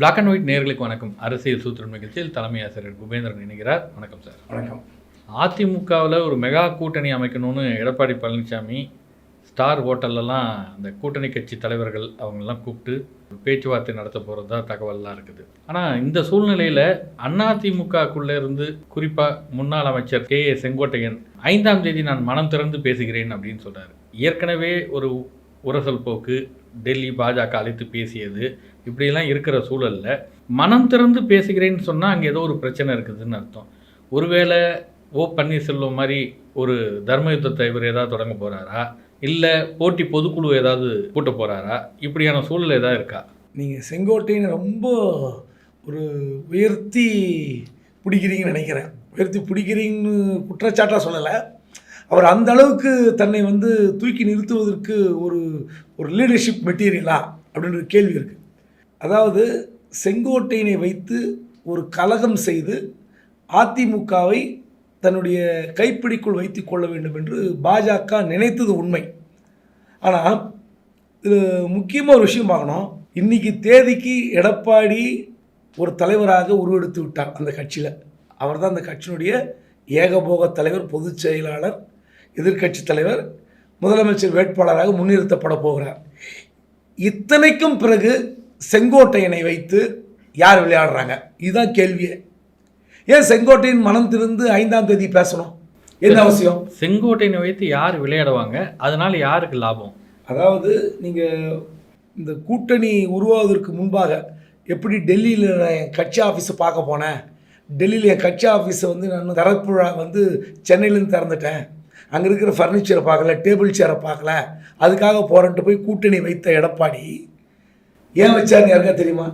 Black and white நேர்களுக்கு வணக்கம். அரசியல் சூத்திரம் நிகழ்ச்சியில் தலைமை ஆசிரியர் குபேந்திரன் இணைகிறார். வணக்கம் சார் வணக்கம். அதிமுகவில் ஒரு மெகா கூட்டணி அமைக்கணும்னு எடப்பாடி பழனிசாமி ஸ்டார் ஹோட்டல்லலாம் அந்த கூட்டணி கட்சி தலைவர்கள் அவங்களெல்லாம் கூப்பிட்டு பேச்சுவார்த்தை நடத்த போகிறதா தகவல்லாம் இருக்குது. ஆனால் இந்த சூழ்நிலையில் அதிமுகக்குள்ளே இருந்து குறிப்பாக முன்னாள் அமைச்சர் கே ஏ செங்கோட்டையன் ஐந்தாம் தேதி நான் மனம் திறந்து பேசுகிறேன் அப்படின்னு சொல்றாரு. ஏற்கனவே ஒரு உரசல் போக்கு டெல்லி பாஜக அழைத்து பேசியது இப்படிலாம் இருக்கிற சூழலில் மனம் திறந்து பேசுகிறேன்னு சொன்னால் அங்கே ஏதோ ஒரு பிரச்சனை இருக்குதுன்னு அர்த்தம். ஒருவேளை ஓ பன்னீர்செல்வம் மாதிரி ஒரு தர்ம யுத்தத்தை இவர் ஏதாவது தொடங்க போகிறாரா இல்லை போட்டி பொதுக்குழு ஏதாவது கூட்ட போகிறாரா இப்படியான சூழல் ஏதாவது இருக்கா? நீங்கள் செங்கோட்டைன்னு ரொம்ப ஒரு உயர்த்தி பிடிக்கிறீங்கன்னு நினைக்கிறேன். உயர்த்தி பிடிக்கிறீங்கன்னு குற்றச்சாட்டாக சொல்லலை. அவர் அந்த அளவுக்கு தன்னை வந்து தூக்கி நிறுத்துவதற்கு ஒரு ஒரு லீடர்ஷிப் மெட்டீரியலா அப்படின்ற கேள்வி இருக்குது அதாவது செங்கோட்டையினை வைத்து ஒரு கலகம் செய்து அதிமுகவை தன்னுடைய கைப்பிடிக்குள் வைத்து கொள்ள வேண்டும் என்று பாஜக நினைத்தது உண்மை. ஆனால் இது முக்கியமாக ஒரு விஷயம் பார்க்கணும். இன்னைக்கு தேதிக்கு எடப்பாடி ஒரு தலைவராக உருவெடுத்து விட்டார் அந்த கட்சியில். அவர் தான் அந்த கட்சியினுடைய ஏகபோக தலைவர் பொதுச் செயலாளர் எதிர்க்கட்சி தலைவர் முதலமைச்சர் வேட்பாளராக முன்னிறுத்தப்பட போகிறார். இத்தனைக்கும் பிறகு செங்கோட்டையனை வைத்து யார் விளையாடுறாங்க? இதுதான் கேள்வியே ஏன் செங்கோட்டையன் மனம் திறந்து ஐந்தாம் தேதி பேசணும்? என்ன அவசியம்? செங்கோட்டையனை வைத்து யார் விளையாடுவாங்க? அதனால யாருக்கு லாபம்? அதாவது நீங்கள் இந்த கூட்டணி உருவாவதற்கு முன்பாக எப்படி டெல்லியில் நான் என் கட்சி ஆஃபீஸை பார்க்க போனேன்? டெல்லியில் என் கட்சி ஆஃபீஸை வந்து நான் திறப்புழா வந்து சென்னையிலேருந்து திறந்துட்டேன். அங்கே இருக்கிற ஃபர்னிச்சரை பார்க்கல டேபிள் சேரை பார்க்கல. அதுக்காக போகிறேன்ட்டு போய் கூட்டணி வைத்த எடப்பாடி ஏன் வச்சாருன்னு யாருக்கா தெரியுமா?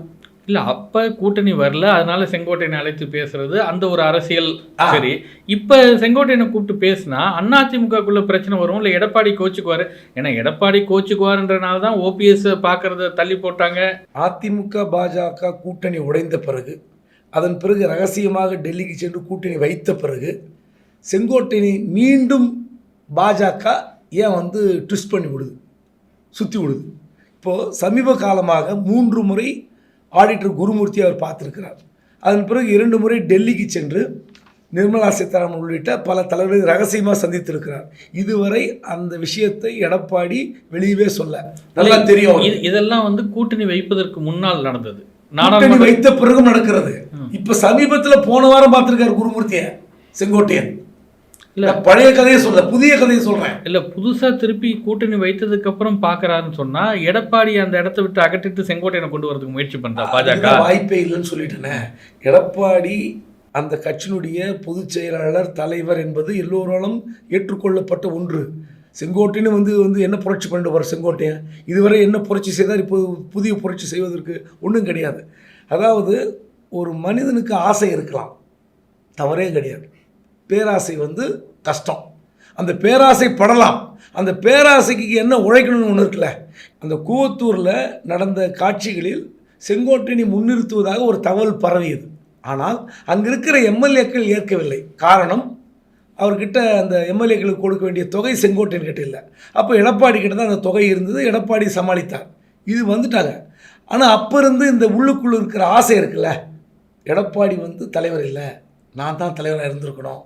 இல்லை அப்போ கூட்டணி வரல அதனால செங்கோட்டையனை அழைத்து பேசுறது அந்த ஒரு அரசியல். சரி இப்போ செங்கோட்டையனை கூப்பிட்டு பேசினா அதிமுகக்குள்ள பிரச்சனை வரும் இல்லை எடப்பாடி கோச்சுக்குவார்? ஏன்னா எடப்பாடி கோச்சுக்குவாருன்றனால தான் ஓபிஎஸ் பார்க்கறத தள்ளி போட்டாங்க. அதிமுக பாஜக கூட்டணி உடைந்த பிறகு அதன் பிறகு ரகசியமாக டெல்லிக்கு சென்று கூட்டணி வைத்த பிறகு செங்கோட்டையனை மீண்டும் பாஜக ஏன் வந்து ட்விஸ்ட் பண்ணி விடுது சுற்றி விடுது? இப்போது சமீப காலமாக மூன்று முறை ஆடிட்டர் குருமூர்த்தி அவர் பார்த்துருக்கிறார். அதன் பிறகு இரண்டு முறை டெல்லிக்கு சென்று நிர்மலா சீதாராமன் உள்ளிட்ட பல தலைவர்களை ரகசியமாக சந்தித்திருக்கிறார். இதுவரை அந்த விஷயத்தை எடப்பாடி வெளியவே சொல்ல. நல்லா தெரியும் இதெல்லாம் வந்து கூட்டணி வைப்பதற்கு முன்னால் நடந்தது. கூட்டணி வைத்த பிறகும் நடக்கிறது. இப்ப சமீபத்துல போன வாரம் பார்த்திருக்காரு குருமூர்த்திய செங்கோட்டையன். இல்ல. பழைய கதையை சொல்ல புதிய கதையை சொல்றேன். இல்ல புதுசா திருப்பி கூட்டணி வைத்ததுக்கு அப்புறம் பாக்குறாருன்னு சொன்னா எடப்பாடி அந்த இடத்தை விட்டு அகற்றிட்டு செங்கோட்டையனை கொண்டு வரதுக்கு முயற்சி பண்றா பாஜக? வாய்ப்பே இல்லைன்னு சொல்லிட்டேனே. எடப்பாடி அந்த கட்சியினுடைய பொதுச் செயலாளர் தலைவர் என்பது எல்லோராலும் ஏற்றுக்கொள்ளப்பட்ட ஒன்று. செங்கோட்டையன் வந்து வந்து என்ன புரட்சி பண்ணிட்டு வர செங்கோட்டையன்? இதுவரை என்ன புரட்சி செய்தார் இப்போ புதிய புரட்சி செய்வதற்கு ஒன்றும் கிடையாது. அதாவது ஒரு மனிதனுக்கு ஆசை இருக்கலாம். தவறே கிடையாது. பேராசை வந்து கஷ்டம். அந்த பேராசை படலாம். அந்த பேராசைக்கு என்ன உழைக்கணும்னு ஒன்று இருக்குல்ல? அந்த கூவத்தூரில் நடந்த காட்சிகளில் செங்கோட்டையனை முன்னிறுத்துவதாக ஒரு தகவல் பரவியது. ஆனால் அங்கே இருக்கிற எம்எல்ஏக்கள் ஏற்கவில்லை. காரணம் அவர்கிட்ட அந்த எம்எல்ஏக்களுக்கு கொடுக்க வேண்டிய தொகை செங்கோட்டையன் கிட்ட இல்லை. அப்போ எடப்பாடி கிட்ட தான் அந்த தொகை இருந்தது. எடப்பாடி சமாளித்தார். இது வந்துட்டாங்க. ஆனால் அப்போ இருந்து இந்த உள்ளுக்குள்ளே இருக்கிற ஆசை இருக்குல்ல? எடப்பாடி வந்து தலைவர் இல்லை. நான் தான் தலைவராக இருந்திருக்கணும்.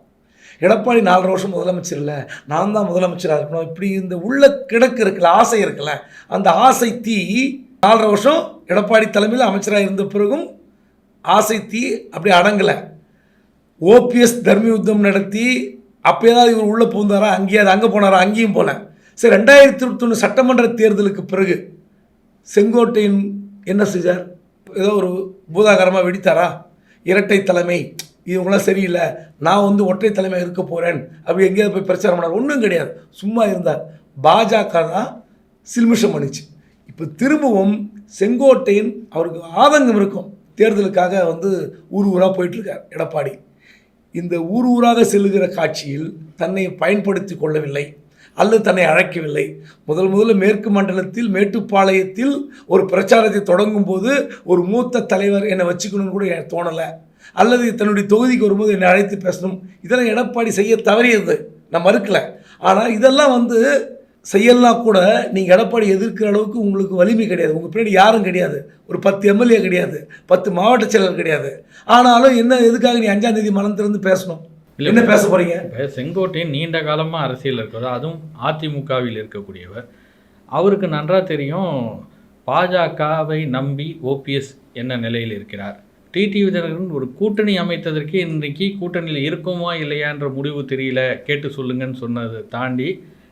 எடப்பாடி நாலரை வருஷம் முதலமைச்சர் இல்லை. நான் தான் முதலமைச்சராக இருக்கணும். இப்படி இந்த உள்ள கிடக்கு இருக்குல்ல ஆசை இருக்குல்ல அந்த ஆசை தீ நாலரை வருஷம் எடப்பாடி தலைமையில் அமைச்சராக இருந்த பிறகும் ஆசை தீ அப்படி அடங்கலை. ஓபிஎஸ் தர்ம யுத்தம் நடத்தி அப்போ ஏதாவது இவர் உள்ளே பூந்தாரா அங்கேயாவது அங்கே போனாரா அங்கேயும் போல. சரி ரெண்டாயிரத்தி இருபத்தொன்று சட்டமன்ற தேர்தலுக்கு பிறகு செங்கோட்டையின் என்ன செஞ்சார்? ஏதோ ஒரு பூதாகரமாக வெடித்தாரா? இரட்டை தலைமை இவங்களாம் சரியில்லை. நான் வந்து ஒற்றை தலைமை இருக்க போகிறேன் அப்படி எங்கேயாவது போய் பிரச்சாரம் பண்ணார் ஒன்றும் கிடையாது. சும்மா இருந்தார். பாஜக தான் சில்மிஷம் பண்ணிச்சு. இப்போ திரும்பவும் செங்கோட்டையின் அவருக்கு ஆதங்கம் இருக்கும். தேர்தலுக்காக வந்து ஊர் ஊராக போயிட்டுருக்கார் எடப்பாடி. இந்த ஊர் ஊராக செல்லுகிற காட்சியில் தன்னை பயன்படுத்தி கொள்ளவில்லை. அல்லது தன்னை அழைக்கவில்லை. முதல் முதல்ல மேற்கு மண்டலத்தில் மேட்டுப்பாளையத்தில் ஒரு பிரச்சாரத்தை தொடங்கும் போது ஒரு மூத்த தலைவர் என்னை வச்சுக்கணும்னு கூட தோணலை. அல்லது தன்னுடைய தொகுதிக்கு வரும்போது என்னை அழைத்து பேசணும். இதெல்லாம் எடப்பாடி செய்ய தவறியது. நான் மறுக்கல. ஆனால் இதெல்லாம் வந்து செய்யலாம் கூட நீங்கள் எடப்பாடி எதிர்க்கிற அளவுக்கு உங்களுக்கு வலிமை கிடையாது. உங்கள் பின்னாடி யாரும் கிடையாது. ஒரு பத்து எம்எல்ஏ கிடையாது. பத்து மாவட்ட செயலர் கிடையாது. ஆனாலும் என்ன எதுக்காக நீ அஞ்சாம் தேதி மனம் திறந்து பேசணும். என்ன பேச போறீங்க? இப்போ செங்கோட்டையன் நீண்ட காலமாக அரசியல் இருக்கிறவர் அதுவும் அதிமுகவில் இருக்கக்கூடியவர். அவருக்கு நன்றாக தெரியும். பாஜகவை நம்பி ஓபிஎஸ் என்ன நிலையில் இருக்கிறார்? டிடிவி தினகரன் ஒரு கூட்டணி அமைத்ததற்கு இன்றைக்கு கூட்டணியில் இருக்குமா இல்லையான்ற முடிவு தெரியல. கேட்டு சொல்லுங்கன்னு சொன்னது தாண்டி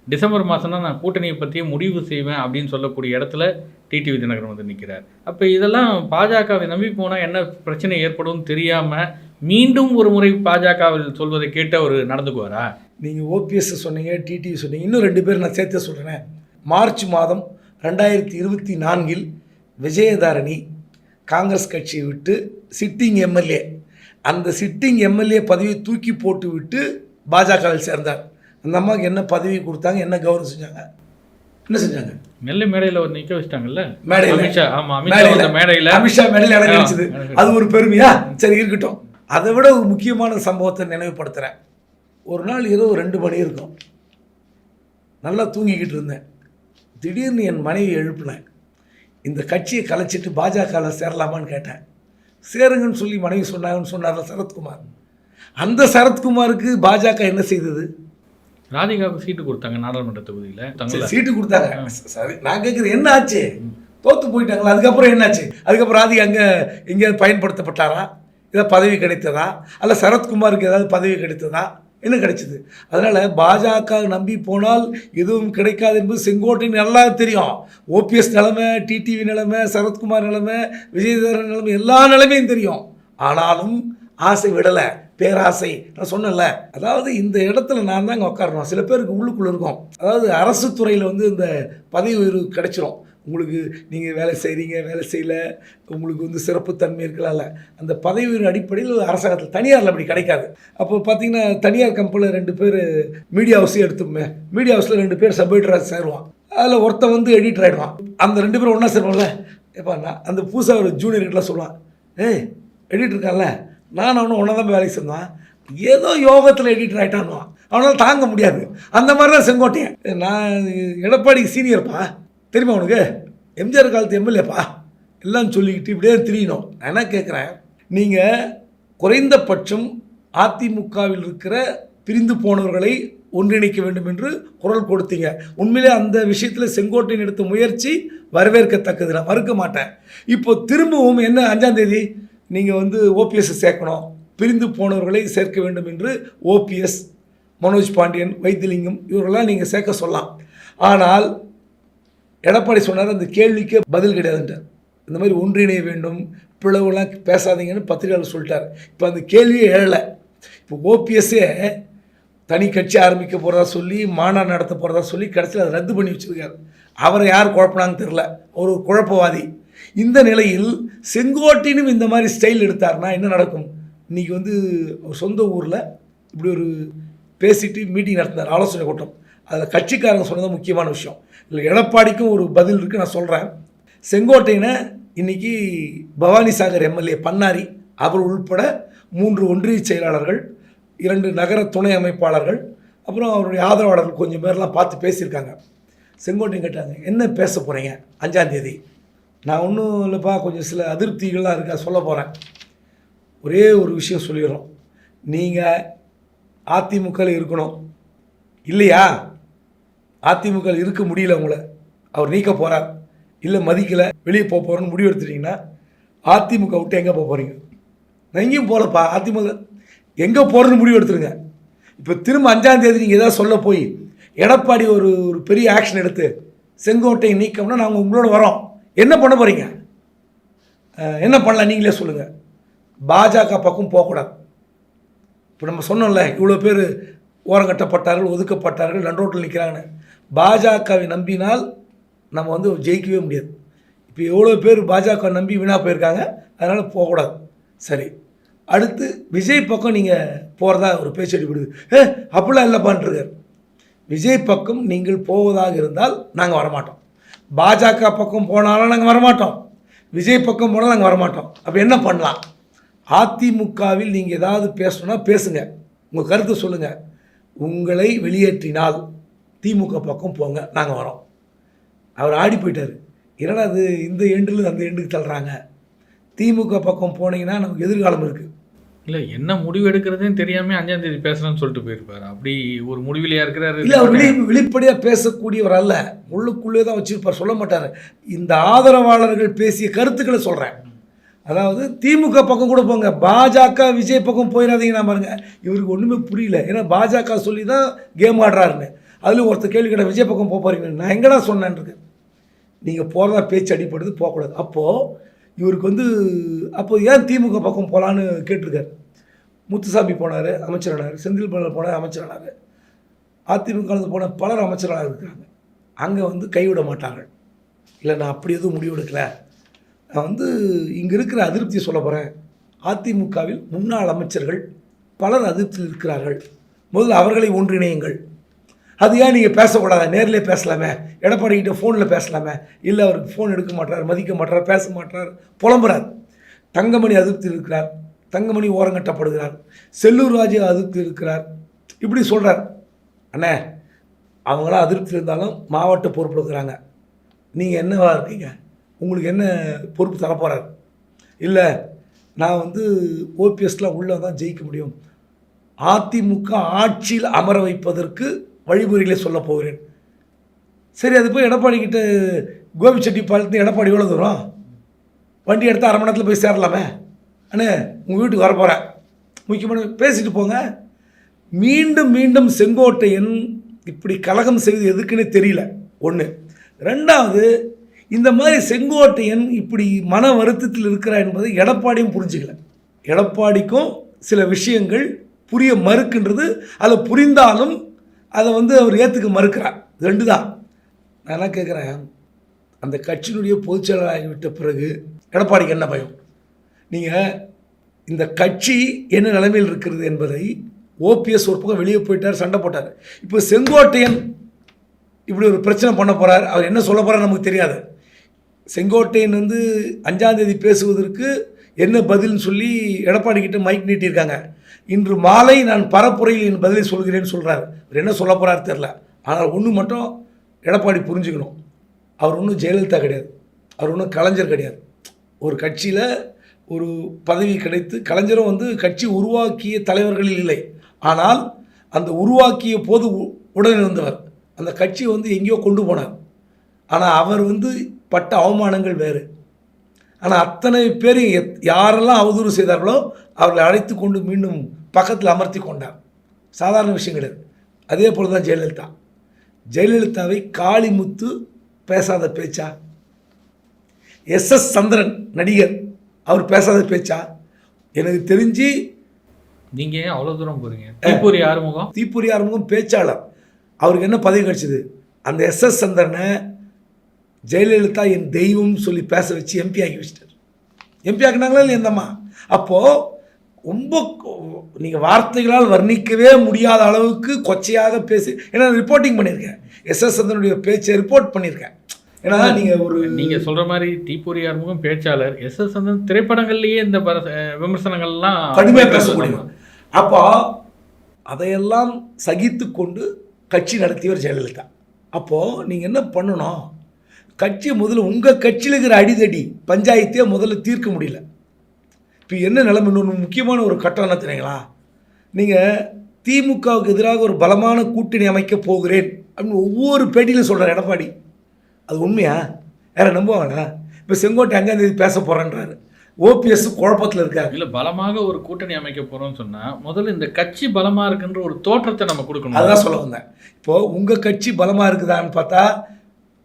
டிசம்பர் மாதம் தான் நான் கூட்டணியை பற்றியே முடிவு செய்வேன் அப்படின்னு சொல்லக்கூடிய இடத்துல டிடிவி தினகரன் வந்து நிற்கிறார் அப்போ இதெல்லாம் பாஜகவை நம்பி போனால் என்ன பிரச்சனை ஏற்படும் தெரியாமல் மீண்டும் ஒரு முறை பாஜகவில் சொல்வதை கேட்டு அவர் நடந்துக்குவாரா? நீங்கள் ஓபிஎஸ் சொன்னீங்க டிடிவி சொன்னீங்க இன்னும் ரெண்டு பேர் நான் சேர்த்து சொல்கிறேன் மார்ச் மாதம் ரெண்டாயிரத்தி இருபத்தி நான்கில் விஜயதாரணி காங்கிரஸ் கட்சியை விட்டு சிட்டிங் எம்எல்ஏ. அந்த சிட்டிங் எம்எல்ஏ பதவியை தூக்கி போட்டு விட்டு பாஜகவில் சேர்ந்தார். அந்த அம்மாவுக்கு என்ன பதவி கொடுத்தாங்க என்ன கௌரவம் செஞ்சாங்க? என்ன செஞ்சாங்க? நெல்லை மேடையில் ஒரு நிற்க வச்சிட்டாங்கல்ல? மேடையில. அமித்ஷா மேடையில. அமித்ஷா மேடையில் அலங்கரிச்சது. அது ஒரு பெருமையா? சரி இருக்கட்டும். அதை விட ஒரு முக்கியமான சம்பவத்தை நினைவுபடுத்துகிறேன் ஒரு நாள் இரவு ரெண்டு மணி இருக்கும். நல்லா தூங்கிக்கிட்டு இருந்தேன். திடீர்னு என் மனைவி எழுப்பினேன். இந்த கட்சியை கலைச்சிட்டு பாஜகவில் சேரலாமான்னு கேட்டேன். சேருங்கன்னு சொல்லி மனைவி சொன்னாங்கன்னு சொன்னார்ல சரத்குமார். அந்த சரத்குமாருக்கு பாஜக என்ன செய்தது? ராதிகாவுக்கு சீட்டு கொடுத்தாங்க நாடாளுமன்ற தொகுதியில். சீட்டு கொடுத்தாங்க. சரி நான் கேட்குறேன் என்ன ஆச்சு? தோத்து போயிட்டாங்களா? அதுக்கப்புறம் என்னாச்சு அதுக்கப்புறம் ராதிகா அங்கே எங்கேயாவது பயன்படுத்தப்பட்டாரா? ஏதாவது பதவி கிடைத்ததா? அல்ல சரத்குமாருக்கு ஏதாவது பதவி கிடைத்ததா? என்ன கிடைச்சிது? அதனால் பாஜக நம்பி போனால் எதுவும் கிடைக்காது என்பது செங்கோட்டைன்னு நல்லா தெரியும். ஓபிஎஸ் நிலைமை டிடிவி நிலைமை சரத்குமார் நிலைமை விஜயதரன் நிலைமை எல்லா நிலைமையும் தெரியும். ஆனாலும் ஆசை விடலை பேராசை. நான் சொன்னேன்ல அதாவது இந்த இடத்துல நான் தாங்க உட்காரணும். சில பேருக்கு உள்ளுக்குள்ளே இருக்கும். அதாவது அரசு துறையில் வந்து இந்த பதவி உயர்வு கிடைச்சிரும். உங்களுக்கு நீங்கள் வேலை செய்கிறீங்க வேலை செய்யல உங்களுக்கு வந்து சிறப்புத்தன்மை இருக்கலாம்ல. அந்த பதவி அடிப்படையில் அரசாங்கத்தில் தனியாரில் அப்படி கிடைக்காது. அப்போ பார்த்தீங்கன்னா தனியார் கம்பெனியில் ரெண்டு பேர் மீடியா ஹவுஸே எடுத்துமே மீடியா ஹவுஸில் ரெண்டு பேர் சப் எடிட்டராக சேருவான். அதில் ஒருத்தன் வந்து எடிட்டர் ஆகிடுவான் அந்த ரெண்டு பேரும் ஒன்றா சேருவோம்ல ஏப்பா நான் அந்த புதுசாக ஒரு ஜூனியர்கிட்டலாம் சொல்லுவான். ஏய் எடிட்டர் இருக்கான்ல. நான் அவனும் ஒன்றா தான் வேலைக்கு சேர்ந்தான் ஏதோ யோகத்தில் எடிட்டர் ஆகிட்டான்னுவான் அவனால் தாங்க முடியாது. அந்த மாதிரி தான் செங்கோட்டையன். நான் எடப்பாடிக்கு சீனியர்ப்பா தெரியுமா உனக்கு? எம்ஜிஆர் காலத்து எம்எல்ஏப்பா எல்லாம் சொல்லிக்கிட்டு இப்படியே திரியணும் நான் என்ன கேட்குறேன் நீங்கள் குறைந்தபட்சம் அதிமுகவில் இருக்கிற பிரிந்து போனவர்களை ஒன்றிணைக்க வேண்டும் என்று குரல் கொடுத்தீங்க. உண்மையிலே அந்த விஷயத்தில் செங்கோட்டையன் எடுத்த முயற்சி வரவேற்கத்தக்கது. நான் மறுக்க மாட்டேன். இப்போ திரும்பவும் என்ன அஞ்சாம் தேதி? நீங்கள் வந்து ஓபிஎஸ்ஸை சேர்க்கணும். பிரிந்து போனவர்களை சேர்க்க வேண்டும் என்று ஓபிஎஸ் மனோஜ் பாண்டியன் வைத்திலிங்கம் இவரெல்லாம் நீங்கள் சேர்க்க சொல்லலாம். ஆனால் எடப்பாடி சொன்னார் அந்த கேள்விக்கே பதில் கிடையாதுன்ட்டார் இந்த மாதிரி ஒன்றிணைய வேண்டும் பிளவுலாம் பேசாதீங்கன்னு பத்திரிகையாளர் சொல்லிட்டார். இப்போ அந்த கேள்வியே எழலை. இப்போ ஓபிஎஸ்ஸே தனி கட்சி ஆரம்பிக்க போகிறதா சொல்லி மாநாடு நடத்த போகிறதா சொல்லி கடைசியில் அதை ரத்து பண்ணி வச்சுருக்காரு. அவரை யார் குழப்பினாங்கன்னு தெரில அவர் ஒரு குழப்பவாதி. இந்த நிலையில் செங்கோட்டினும் இந்த மாதிரி ஸ்டைல் எடுத்தார்னா என்ன நடக்கும்? இன்றைக்கி வந்து அவர் சொந்த ஊரில் இப்படி ஒரு பேசிட்டு மீட்டிங் நடத்தினார் ஆலோசனை கூட்டம். அதில் கட்சிக்காரங்க சொன்னது முக்கியமான விஷயம். இல்லை எடப்பாடிக்கும் ஒரு பதில் இருக்குது நான் சொல்கிறேன் செங்கோட்டையனை இன்றைக்கி பவானி சாகர் எம்எல்ஏ பன்னாரி அவர் உள்பட மூன்று ஒன்றிய செயலாளர்கள் இரண்டு நகர துணை அமைப்பாளர்கள் அப்புறம் அவருடைய ஆதரவாளர்கள் கொஞ்சம் பேர்லாம் பார்த்து பேசியிருக்காங்க. செங்கோட்டையன் கேட்டாங்க என்ன பேச போகிறீங்க அஞ்சாந்தேதி நான் ஒன்றும் இல்லைப்பா கொஞ்சம் சில அதிருப்திகள்லாம் இருக்கா சொல்ல போகிறேன் ஒரே ஒரு விஷயம் சொல்லிடுறோம். நீங்கள் அதிமுகவில் இருக்கணும். இல்லையா? அதிமுக இருக்க முடியல உங்களை. அவர் நீக்க போகிறார் இல்லை மதிக்கலை. வெளியே போக போகிறோன்னு முடிவெடுத்துட்டீங்கன்னா அதிமுக விட்டு எங்கே போக போகிறீங்க நான் எங்கேயும் போகலப்பா அதிமுக எங்கே போகிறேன்னு முடிவு எடுத்துருங்க. இப்போ திரும்ப அஞ்சாந்தேதி நீங்கள் எதாவது சொல்ல போய் எடப்பாடி ஒரு ஒரு பெரிய ஆக்ஷன் எடுத்து செங்கோட்டை நீக்கம்னா நாங்கள் உங்களோட வரோம். என்ன பண்ண போகிறீங்க என்ன பண்ணலாம்? நீங்களே சொல்லுங்கள் பாஜக பக்கம் போகக்கூடாது இப்போ நம்ம சொன்னோம்ல இவ்வளோ பேர் ஓரங்கட்டப்பட்டார்கள் ஒதுக்கப்பட்டார்கள் நன்றோட்டில் நிற்கிறாங்கன்னு பாஜகவை நம்பினால் நம்ம வந்து ஜெயிக்கவே முடியாது. இப்போ எவ்வளோ பேர் பாஜக நம்பி வீணாக போயிருக்காங்க அதனால் போகக்கூடாது. சரி. அடுத்து விஜய் பக்கம் நீங்கள் போகிறதா ஒரு பேச்சு அடிப்படுது ஏ அப்படிலாம் இல்லைப்பான்ருக்கார் விஜய் பக்கம் நீங்கள் போவதாக இருந்தால் நாங்கள் வரமாட்டோம். பாஜக பக்கம் போனாலும் நாங்கள் வரமாட்டோம். விஜய் பக்கம் போனால் நாங்கள் வரமாட்டோம். அப்போ என்ன பண்ணலாம்? அதிமுகவில் நீங்கள் ஏதாவது பேசணுன்னா பேசுங்க. உங்கள் கருத்து சொல்லுங்கள் உங்களை வெளியேற்றினால் திமுக பக்கம் போங்க நாங்கள் வரோம். அவர் ஆடி போயிட்டார். என்னடா அது இந்த எண்டில் அந்த எண்டுக்கு தள்ளுறாங்க? திமுக பக்கம் போனீங்கன்னா நமக்கு எதிர்காலம் இருக்குது இல்லை என்ன முடிவு எடுக்கிறதுன்னு தெரியாம அஞ்சாம் தேதி பேசுறேன்னு சொல்லிட்டு போயிருப்பாரு. அப்படி ஒரு முடிவிலையா இருக்கிறாரு. இல்லை அவர் வெளி வெளிப்படையாக பேசக்கூடியவர் அல்ல. உள்ளுக்குள்ளே தான் வச்சிருப்பார். சொல்ல மாட்டார். இந்த ஆதரவாளர்கள் பேசிய கருத்துக்களை சொல்கிறேன் அதாவது திமுக பக்கம் கூட போங்க. பாஜக விஜய் பக்கம் போயிடாதீங்கன்னா பாருங்க. இவருக்கு ஒன்றுமே புரியல. ஏன்னா பாஜக சொல்லி தான் கேம் ஆடுறாருன்னு. அதில் ஒருத்தர் கேள்வி கேட்ட விஜய் பக்கம் போக போறீங்க நான் எங்கடா சொன்னேன்னு நீங்கள் போகிறதா பேச்சு அடிப்படுது போகக்கூடாது. அப்போது இவருக்கு வந்து அப்போது ஏன் திமுக பக்கம் போகலான்னு கேட்டிருக்காரு. முத்துசாமி போனார் அமைச்சரானார். செந்தில் பாலாஜி போனார் அமைச்சரானார். அதிமுக போன பலர் அமைச்சராக இருக்கிறாங்க அங்கே வந்து கைவிட மாட்டார்கள். இல்லை நான் அப்படி எதுவும் முடிவு எடுக்கல. நான் வந்து இங்கே இருக்கிற அதிருப்தியை சொல்ல போகிறேன் அதிமுகவில் முன்னாள் அமைச்சர்கள் பலர் அதிருப்தியில் இருக்கிறார்கள். முதல்ல அவர்களை ஒன்றிணையுங்கள். அது ஏன் நீங்கள் பேசக்கூடாது? நேரில் பேசலாமே. எடப்பாடிக்கிட்ட ஃபோனில் பேசலாமே. இல்லை அவருக்கு ஃபோன் எடுக்க மாட்டார் மதிக்க மாட்டார் பேச மாட்டார் புலம்புறார். தங்கமணி அதிருப்தி இருக்கிறார். தங்கமணி ஓரங்கட்டப்படுகிறார் செல்லூர் ராஜு அதிருப்தி இருக்கிறார். இப்படி சொல்கிறார் அண்ணே அவங்களாம் அதிருப்தி இருந்தாலும் மாவட்ட பொறுப்பு இருக்கிறாங்க. நீங்கள் என்னவா இருக்கீங்க? உங்களுக்கு என்ன பொறுப்பு தரப்போகிறார் இல்லை நான் வந்து ஓபிஎஸ்லாம் உள்ளே தான் ஜெயிக்க முடியும். அதிமுக ஆட்சியில் அமர வைப்பதற்கு வழிமுறைகளை சொல்ல போகிறேன். சரி அது போய் எடப்பாடி கிட்ட கோபிச்செட்டிப்பாளையத்து எடப்பாடி எவ்வளோ தூரம்? வண்டி எடுத்து அரை மணி நேரத்தில் போய் சேரலாமே? அண்ணே உங்கள் வீட்டுக்கு வர போகிறேன் முக்கியமான பேசிட்டு போங்க. மீண்டும் மீண்டும் செங்கோட்டையன் இப்படி கலகம் செய்து எதுக்குன்னு தெரியல. ஒன்று ரெண்டாவது இந்த மாதிரி செங்கோட்டையன் இப்படி மன வருத்தத்தில் இருக்கிறார் என்பதை எடப்பாடியும் புரிஞ்சுக்கல. எடப்பாடிக்கும் சில விஷயங்கள் புரிய மறுக்கின்றது. அதை புரிந்தாலும் அதை வந்து அவர் ஏற்றுக்க மறுக்கிறார். ரெண்டு தான் நான் என்ன கேட்குறேன்? அந்த கட்சியினுடைய பொதுச் செயலாளராகிவிட்ட பிறகு எடப்பாடிக்கு என்ன பயம்? நீங்கள் இந்த கட்சி என்ன நிலைமையில் இருக்கிறது என்பதை ஓபிஎஸ் ஒரு பக்கம் வெளியே போயிட்டார் சண்டை போட்டார். இப்போ செங்கோட்டையன் இப்படி ஒரு பிரச்சனை பண்ண போகிறார் அவர் என்ன சொல்ல போகிறார் நமக்கு தெரியாது. செங்கோட்டையன் வந்து அஞ்சாம் தேதி பேசுவதற்கு என்ன பதில்னு சொல்லி எடப்பாடி கிட்ட மைக் நீட்டியிருக்காங்க. இன்று மாலை நான் பரப்புரையில் என் பதிலை சொல்கிறேன்னு சொல்கிறார் அவர் என்ன சொல்ல போகிறார் தெரில ஆனால் ஒன்று மட்டும் எடப்பாடி புரிஞ்சுக்கணும். அவர் ஒன்றும் ஜெயலலிதா கிடையாது. அவர் ஒன்றும் கலைஞர் கிடையாது. ஒரு கட்சியில் ஒரு பதவி கிடைத்து கலைஞரும் வந்து கட்சி உருவாக்கிய தலைவர்களில் இல்லை. ஆனால் அந்த உருவாக்கிய போது உ- உடன் இருந்தவர் அந்த கட்சியை வந்து எங்கேயோ கொண்டு போனார். ஆனால் அவர் வந்து பட்ட அவமானங்கள் வேறு. ஆனால் அத்தனை பேர் யாரெல்லாம் அவதூறு செய்தார்களோ அவர்களை அழைத்து கொண்டு மீண்டும் பக்கத்தில் அமர்த்தி கொண்டார். சாதாரண விஷயம் கிடையாது. அதே போல தான் ஜெயலலிதா. ஜெயலலிதாவை காளிமுத்து பேசாத பேச்சா? எஸ் எஸ் சந்திரன் நடிகர் அவர் பேசாத பேச்சா? எனக்கு தெரிஞ்சு நீங்க ஏன் அவ்வளவு தூரம் போறீங்க? தீப்பொறி ஆறுமுகம்? தீப்பொறி ஆரம்பம் பேச்சாளர். அவருக்கு என்ன பதவி கிடைச்சது? அந்த எஸ் எஸ் சந்திரனை ஜெயலலிதா என் தெய்வம்னு சொல்லி பேச வச்சு எம்பி ஆக்கி வச்சிட்டார். எம்பி ஆக்கினாங்களா இல்லையா இந்த அம்மா? அப்போது ரொம்ப நீங்கள் வார்த்தைகளால் வர்ணிக்கவே முடியாத அளவுக்கு கொச்சையாக பேசி ஏன்னா ரிப்போர்ட்டிங் பண்ணியிருக்கேன். எஸ் எஸ் சந்திரனுடைய பேச்சை ரிப்போர்ட் பண்ணியிருக்கேன். ஏன்னா நீங்கள் ஒரு நீங்க சொல்ற மாதிரி தீப்பொறி ஆறுமுகம் பேச்சாளர் எஸ் எஸ் சந்தன் திரைப்படங்கள்லயே இந்த விமர்சனங்கள்லாம் கடுமையாக பேசக்கூடியவர் அப்போ அதையெல்லாம் சகித்து கொண்டு கட்சி நடத்தியவர் ஜெயலலிதா. அப்போது நீங்கள் என்ன பண்ணணும்? கட்சி முதல்ல உங்கள் கட்சியில் இருக்கிற அடிதடி பஞ்சாயத்தையே முதல்ல தீர்க்க முடியல. இப்போ என்ன நிலைமை? இன்னொன்று முக்கியமான ஒரு கட்டம் என்ன தெரியுங்களா? நீங்கள் திமுகவுக்கு எதிராக ஒரு பலமான கூட்டணி அமைக்க போகிறேன் அப்படின்னு ஒவ்வொரு பேட்டியிலும் சொல்கிறார் எடப்பாடி. அது உண்மையா? யாரை நம்புவாங்களா? இப்போ செங்கோட்டை அஞ்சாம் தேதி பேச போகிறேன்றாரு ஓபிஎஸ் குழப்பத்தில் இருக்காரு. இல்ல பலமாக ஒரு கூட்டணி அமைக்க போறோம்னு சொன்னா முதல்ல இந்த கட்சி பலமா இருக்குன்ற ஒரு தோற்றத்தை நம்ம கொடுக்கணும். அதுதான் சொல்ல வந்தேன். இப்போது உங்கள் கட்சி பலமாக இருக்குதான்னு பார்த்தா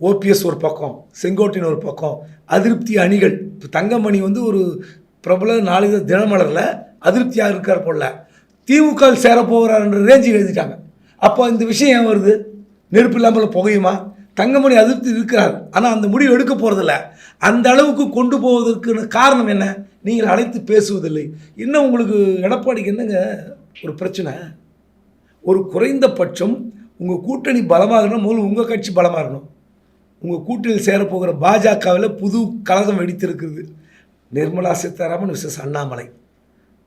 ஓபிஎஸ் ஒரு பக்கம் செங்கோட்டையன் ஒரு பக்கம் அதிருப்தி அணிகள். இப்போ தங்கமணி வந்து ஒரு பிரபல நாளிதழ் தினமலரில் அதிருப்தியாக இருக்கார் போல. திமுக சேரப்போகிறார்ன்ற போகிறாருன்ற ரேஞ்சுக்கு எழுதிட்டாங்க. அப்போ இந்த விஷயம் ஏன் வருது? நெருப்பு இல்லாமல் புகையுமா? தங்கமணி அதிருப்தி இருக்கிறார். ஆனால் அந்த முடிவு எடுக்க போகிறதில்ல அந்த அளவுக்கு கொண்டு போவதற்கான காரணம் என்ன? நீங்கள் அழைத்து பேசுவதில்லை. இன்னும் உங்களுக்கு எடப்பாடிக்கு என்னங்க ஒரு பிரச்சனை? ஒரு குறைந்தபட்சம் உங்கள் கூட்டணி பலமாகணும் முதல்ல உங்கள் கட்சி பலமாக இருக்கணும் உங்கள் கூட்டணியில் சேரப்போகிற பாஜகவில் புது கழகம் வெடித்திருக்கிறது. நிர்மலா சீதாராமன் விசஸ் அண்ணாமலை.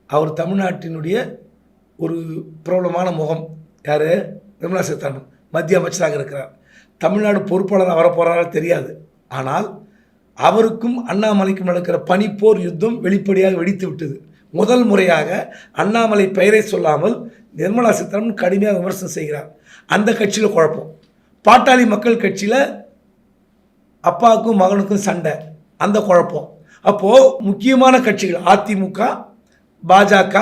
அவர் தமிழ்நாட்டினுடைய ஒரு பிரபலமான முகம். யார்? நிர்மலா சீதாராமன். மத்திய அமைச்சராக இருக்கிறார். தமிழ்நாடு பொறுப்பாளர் வரப்போகிறாரா தெரியாது. ஆனால் அவருக்கும் அண்ணாமலைக்கும் நடக்கிற பனிப்போர் யுத்தம் வெளிப்படையாக வெடித்து விட்டது. முதல் முறையாக அண்ணாமலை பெயரை சொல்லாமல் நிர்மலா சீதாராமன் கடுமையாக விமர்சனம் செய்கிறார். அந்த கட்சியில் குழப்பம். பாட்டாளி மக்கள் கட்சியில் அப்பாவுக்கும் மகனுக்கும் சண்டை. அந்த குழப்பம். அப்போது முக்கியமான கட்சிகள் அதிமுக பாஜக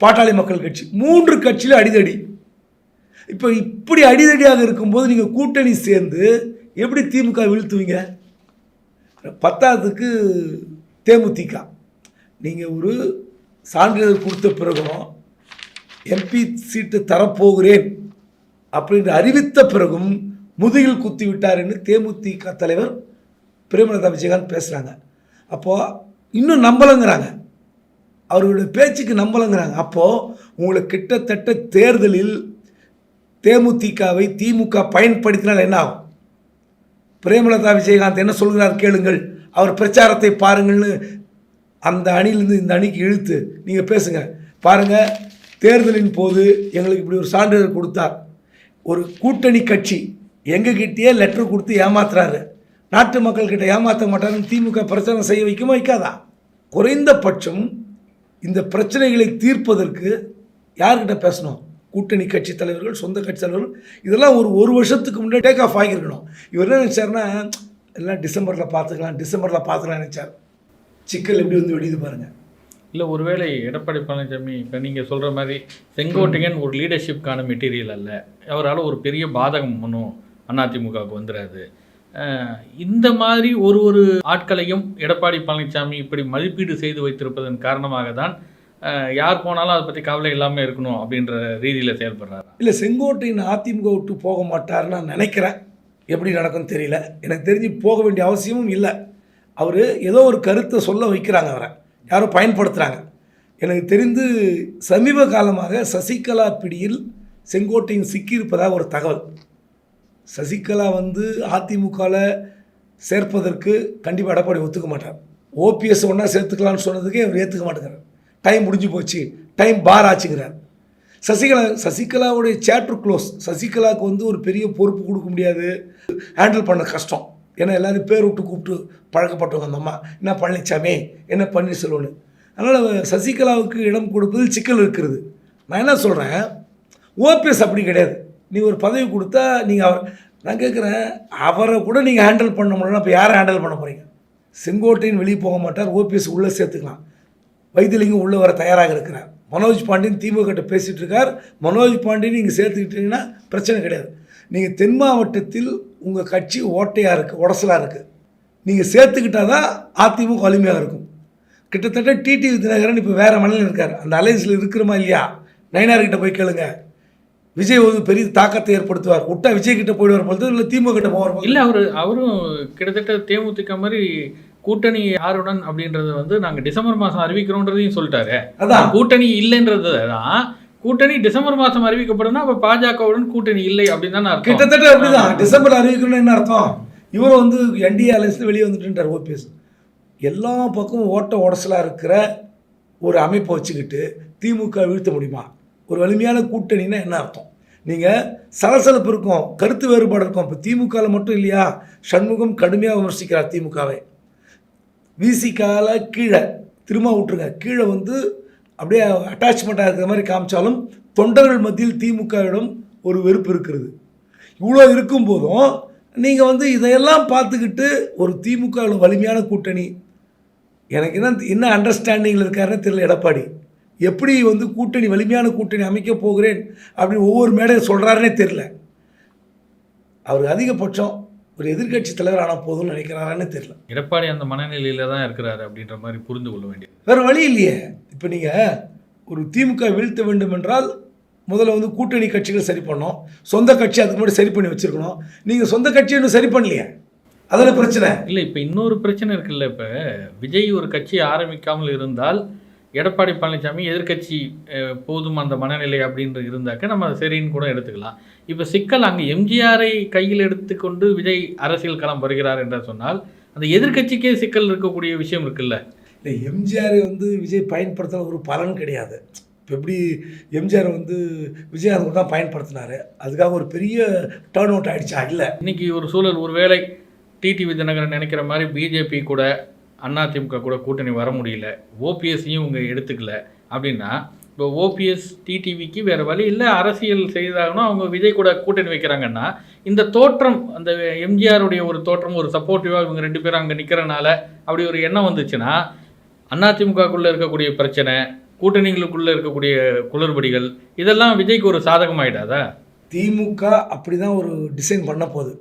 பாட்டாளி மக்கள் கட்சி. மூன்று கட்சியில் அடிதடி. இப்போ இப்படி அடிதடியாக இருக்கும்போது நீங்கள் கூட்டணி சேர்ந்து எப்படி திமுக வீழ்த்துவீங்க? பத்தாவதுக்கு தேமுதிக. நீங்கள் ஒரு சான்றிதழ் கொடுத்த பிறகும் எம்பி சீட்டு தரப்போகிறேன் அப்படின்னு அறிவித்த பிறகும் முதுகில் குத்தி விட்டார் என்று தேமுதிக தலைவர் பிரேமலதா விஜயகாந்த் பேசுகிறாங்க அப்போது இன்னும் நம்பலைங்கிறாங்க. அவர்களுடைய பேச்சுக்கு நம்பலைங்கிறாங்க. அப்போது உங்களுக்கு கிட்டத்தட்ட தேர்தலில் தேமுதிகவை திமுக பயன்படுத்தினால் என்ன ஆகும்? பிரேமலதா விஜயகாந்த் என்ன சொல்கிறார் கேளுங்கள். அவர் பிரச்சாரத்தை பாருங்கள்னு அந்த அணியிலிருந்து இந்த அணிக்கு இழுத்து நீங்கள் பேசுங்க. பாருங்கள் தேர்தலின் போது எங்களுக்கு இப்படி ஒரு சான்றிதழ் கொடுத்தார். ஒரு கூட்டணி கட்சி எங்ககிட்டயே லெட்டர் கொடுத்து ஏமாத்துறாரு. நாட்டு மக்கள்கிட்ட ஏமாற்ற மாட்டாருன்னு திமுக பிரச்சனை செய்ய வைக்குமா வைக்காதா? குறைந்தபட்சம் இந்த பிரச்சனைகளை தீர்ப்பதற்கு யார்கிட்ட பேசணும்? கூட்டணி கட்சி தலைவர்கள் சொந்த கட்சி தலைவர்கள். இதெல்லாம் ஒரு ஒரு வருஷத்துக்கு முன்னாடி டேக் ஆஃப் ஆகியிருக்கணும். இவர் என்ன நினச்சாருன்னா எல்லாம் டிசம்பரில் பார்த்துக்கலாம் டிசம்பரில் பார்த்துக்கலாம் நினச்சார். சிக்கல் எப்படி வந்து வெடிது பாருங்கள் இல்லை ஒருவேளை எடப்பாடி பழனிசாமி இப்போ நீங்கள் சொல்கிற மாதிரி செங்கோட்டையன் ஒரு லீடர்ஷிப்கான மெட்டீரியல் அல்ல. அவரால் ஒரு பெரிய பாதகம் ஒன்றும் அதிமுகவுக்கு வந்துடாது இந்த மாதிரி ஒரு ஒரு ஆட்களையும் எடப்பாடி பழனிசாமி இப்படி மதிப்பீடு செய்து வைத்திருப்பதன் காரணமாக தான் யார் போனாலும் அதை பற்றி கவலை இல்லாமல் இருக்கணும் அப்படின்ற ரீதியில் செயல்படுறாரு? இல்லை செங்கோட்டையின் அதிமுக விட்டு போக மாட்டார்னு நான் நினைக்கிறேன். எப்படி நடக்கும்னு தெரியல. எனக்கு தெரிஞ்சு போக வேண்டிய அவசியமும் இல்லை. அவர் ஏதோ ஒரு கருத்தை சொல்ல வைக்கிறாங்க அவரை. யாரோ பயன்படுத்துகிறாங்க எனக்கு தெரிந்து சமீப காலமாக சசிகலா பிடியில் செங்கோட்டையின் சிக்கியிருப்பதாக ஒரு தகவல். சசிகலா வந்து அதிமுகவில் சேர்ப்பதற்கு கண்டிப்பாக எடப்பாடி ஒத்துக்க மாட்டார். ஓபிஎஸ் ஒன்றா சேர்த்துக்கலாம்னு சொன்னதுக்கே அவர் ஏற்றுக்க மாட்டேங்கிறார். டைம் முடிஞ்சு போச்சு. டைம் பார் ஆச்சுங்கிறார். சசிகலா சசிகலாவுடைய சேப்டர் க்ளோஸ் சசிகலாவுக்கு வந்து ஒரு பெரிய பொறுப்பு கொடுக்க முடியாது. ஹேண்டில் பண்ண கஷ்டம். ஏன்னா எல்லோரும் பேர் விட்டு கூப்பிட்டு பழக்கப்பட்டவங்க அந்த அம்மா. என்ன பழனிசாமி என்ன பன்னீர்செல்வம்னு? அதனால் சசிகலாவுக்கு இடம் கொடுப்பதில் சிக்கல் இருக்கிறது. நான் என்ன சொல்கிறேன் ஓபிஎஸ் அப்படி கிடையாது. நீ ஒரு பதவி கொடுத்தா நீங்கள் அவர் நான் கேட்குறேன் அவரை கூட நீங்கள் ஹேண்டில் பண்ண முடியலன்னா இப்போ யாரை ஹேண்டில் பண்ண போகிறீங்க செங்கோட்டையின் வெளியே போக மாட்டார் ஓபிஎஸ் உள்ளே சேர்த்துக்கலாம். வைத்தியலிங்கம் உள்ளே வர தயாராக இருக்கிறார். மனோஜ் பாண்டியன் திமுக கிட்ட பேசிகிட்டு இருக்கார். மனோஜ் பாண்டியன் நீங்கள் சேர்த்துக்கிட்டீங்கன்னா பிரச்சனை கிடையாது. நீங்கள் தென் மாவட்டத்தில் உங்கள் கட்சி ஓட்டையாக இருக்குது உடசலாக இருக்குது நீங்கள் சேர்த்துக்கிட்டா தான் அதிமுக வலிமையாக இருக்கும். கிட்டத்தட்ட டிடிவி தினகரன் இப்போ வேறு மனநிலையில் இருக்கார். அந்த அலைன்ஸில் இருக்கிறோமா இல்லையா? நயனார்கிட்ட போய் கேளுங்கள் விஜய் ஒரு பெரிய தாக்கத்தை ஏற்படுத்துவார். விட்டா விஜய் கிட்ட போயிடுவார் பொழுது இல்லை திமுக கிட்ட போவார் இல்லை அவர் அவரும் கிட்டத்தட்ட தேமுதிக மாதிரி கூட்டணி யாருடன் அப்படின்றத வந்து நாங்கள் டிசம்பர் மாதம் அறிவிக்கிறோன்றதையும் சொல்லிட்டாரு. அதான். கூட்டணி இல்லைன்றது தான் கூட்டணி டிசம்பர் மாதம் அறிவிக்கப்படும்னா அப்போ பாஜகவுடன் கூட்டணி இல்லை அப்படின்னு தானே அர்த்தம். கிட்டத்தட்ட அப்படிதான். டிசம்பர் அறிவிக்கணும்னு என்ன அர்த்தம்? இவர் வந்து என்டிஏ அலைன்ஸ்ல வெளியே வந்துட்டுன்றார் ஓபிஎஸ் எல்லா பக்கமும் ஓட்ட உடசலாக இருக்கிற ஒரு அமைப்பை வச்சுக்கிட்டு திமுக வீழ்த்த முடியுமா? ஒரு வலிமையான கூட்டணின்னா என்ன அர்த்தம்? நீங்கள் சலசலப்பு இருக்கும் கருத்து வேறுபாடு இருக்கும். இப்போ திமுகவில் மட்டும் இல்லையா? சண்முகம் கடுமையாக விமர்சிக்கிறார் திமுகவை. விசிகால கீழே திரும்ப விட்டுருங்க. கீழே வந்து அப்படியே அட்டாச்மெண்ட்டாக இருக்கிற மாதிரி காமிச்சாலும் தொண்டர்கள் மத்தியில் திமுகவிடம் ஒரு வெறுப்பு இருக்கிறது. இவ்வளோ இருக்கும்போதும் நீங்கள் வந்து இதையெல்லாம் பார்த்துக்கிட்டு ஒரு திமுகவில் வலிமையான கூட்டணி. எனக்கு என்ன என்ன அண்டர்ஸ்டாண்டிங்கில் இருக்காருன்னு தெரியல எடப்பாடி. எப்படி வந்து கூட்டணி வலிமையான கூட்டணி அமைக்க போகிறேன் அப்படின்னு ஒவ்வொரு மேடையும் சொல்கிறாருன்னே தெரில அவர் அதிகபட்சம் ஒரு எதிர்க்கட்சி தலைவர் ஆனால் போதும்னு நினைக்கிறாரான்னு தெரியல. எடப்பாடி அந்த மனநிலையில தான் இருக்கிறாரு அப்படின்ற மாதிரி புரிந்து கொள்ள வேண்டியது. வேறு வழி இல்லையே. இப்போ நீங்கள் ஒரு திமுக வீழ்த்த வேண்டும் என்றால் முதல்ல வந்து கூட்டணி கட்சிகள் சரி பண்ணோம் சொந்த கட்சி அதுக்கு முன்னாடி சரி பண்ணி வச்சுருக்கணும். நீங்கள் சொந்த கட்சி இன்னும் சரி பண்ணலையே. அதில் பிரச்சனை? இல்லை இப்போ இன்னொரு பிரச்சனை இருக்குல்ல இப்போ. விஜய் ஒரு கட்சி ஆரம்பிக்காமல் இருந்தால் எடப்பாடி பழனிசாமி எதிர்க்கட்சி அஹ், போதும் அந்த மனநிலை அப்படின்றது இருந்தாக்க நம்ம சரின்னு கூட எடுத்துக்கலாம். இப்போ சிக்கல் அங்கே எம்ஜிஆரை கையில் எடுத்துக்கொண்டு விஜய் அரசியல் களம் வருகிறார் என்று சொன்னால் அந்த எதிர்க்கட்சிக்கே சிக்கல் இருக்கக்கூடிய விஷயம் இருக்குல்ல? இல்லை எம்ஜிஆரை வந்து விஜய் பயன்படுத்தின ஒரு பலன் கிடையாது. இப்போ எப்படி எம்ஜிஆர் வந்து விஜயகாந்த் தான் பயன்படுத்தினாரு. அதுக்காக ஒரு பெரிய டேர்ன் அவுட் ஆகிடுச்சா இல்லை. இன்னைக்கு ஒரு சூழல் ஒருவேளை டிடிவி தினகரன் நினைக்கிற மாதிரி பிஜேபி கூட அதிமுக கூட கூட்டணி வர முடியல. ஓபிஎஸ்ஸையும் இவங்க எடுத்துக்கல. அப்படின்னா இப்போ ஓபிஎஸ் டிடிவிக்கு வேறு வழி இல்லை அரசியல் செய்தாகணும் அவங்க விஜய் கூட கூட்டணி வைக்கிறாங்கன்னா இந்த தோற்றம் அந்த எம்ஜிஆருடைய ஒரு தோற்றம் ஒரு சப்போர்ட்டிவாக இவங்க ரெண்டு பேரும் அங்கே நிற்கிறனால அப்படி ஒரு எண்ணம் வந்துச்சுன்னா அதிமுகக்குள்ளே இருக்கக்கூடிய பிரச்சனை கூட்டணிகளுக்குள்ளே இருக்கக்கூடிய குளறுபடிகள் இதெல்லாம் விஜய்க்கு ஒரு சாதகமாயிடாதா? திமுக அப்படி தான் ஒரு டிசைன் பண்ண போகுது.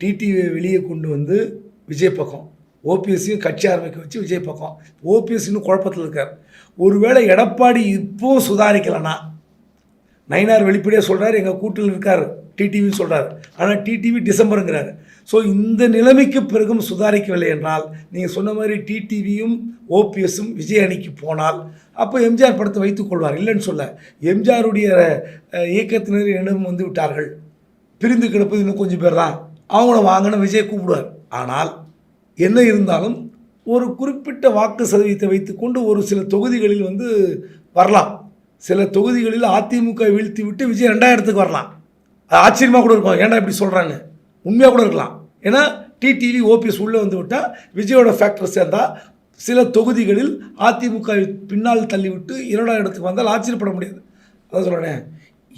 டிடிவியை வெளியே கொண்டு வந்து விஜய் பக்கம். ஓபிஎஸ்சியும் கட்சி ஆரம்பிக்க வச்சு விஜய் பக்கம். ஓபிஎஸ்சின்னு குழப்பத்தில் இருக்கார். ஒருவேளை எடப்பாடி இப்போது சுதாரிக்கலைன்னா நயினார் வெளிப்படையாக சொல்கிறார் எங்கள் கூட்டில் இருக்கார் டிடிவின்னு சொல்கிறார் ஆனால் டிடிவி டிசம்பருங்கிறார். ஸோ இந்த நிலைமைக்கு பிறகும் சுதாரிக்கவில்லை என்றால் நீங்கள் சொன்ன மாதிரி டிடிவியும் ஓபிஎஸும் விஜய் அணிக்கு போனால் அப்போ எம்ஜிஆர் படத்தை வைத்துக் கொள்வார். இல்லைன்னு சொல்ல. எம்ஜிஆருடைய இயக்கத்தினர் என்னும் வந்து விட்டார்கள். பிரிந்து கிடப்பது இன்னும் கொஞ்சம் பேர் தான் அவங்கள வாங்கின விஜய் கூப்பிடுவார். ஆனால் என்ன இருந்தாலும் ஒரு குறிப்பிட்ட வாக்கு சதவீதத்தை வைத்துக்கொண்டு ஒரு சில தொகுதிகளில் வந்து வரலாம். சில தொகுதிகளில் அதிமுக வீழ்த்தி விட்டு விஜய் ரெண்டாயிரத்துக்கு வரலாம். அது ஆச்சரியமாக கூட இருக்கும் ஏன்டா இப்படி சொல்கிறாங்க உண்மையாக கூட இருக்கலாம். ஏன்னா டிடிவி ஓபிஎஸ் உள்ளே வந்து விட்டால் விஜயோட ஃபேக்டர் சேர்ந்தால் சில தொகுதிகளில் அதிமுக பின்னால் தள்ளிவிட்டு இரண்டாம் இடத்துக்கு வந்தால் ஆச்சரியப்பட முடியாது. அதான் சொல்கிறேன்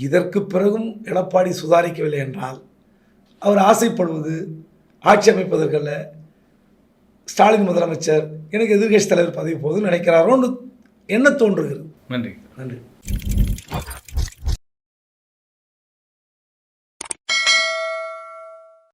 இதற்கு பிறகும் எடப்பாடி சுதாரிக்கவில்லை என்றால் அவர் ஆசைப்படுவது ஆட்சி அமைப்பதற்கல்ல ஸ்டாலின் முதலமைச்சர் எனக்கு எதிர்க்கட்சி தலைவர் பதவி போகுதுன்னு நினைக்கிறாரோன்னு என்ன தோன்றுகிறது? நன்றி. நன்றி.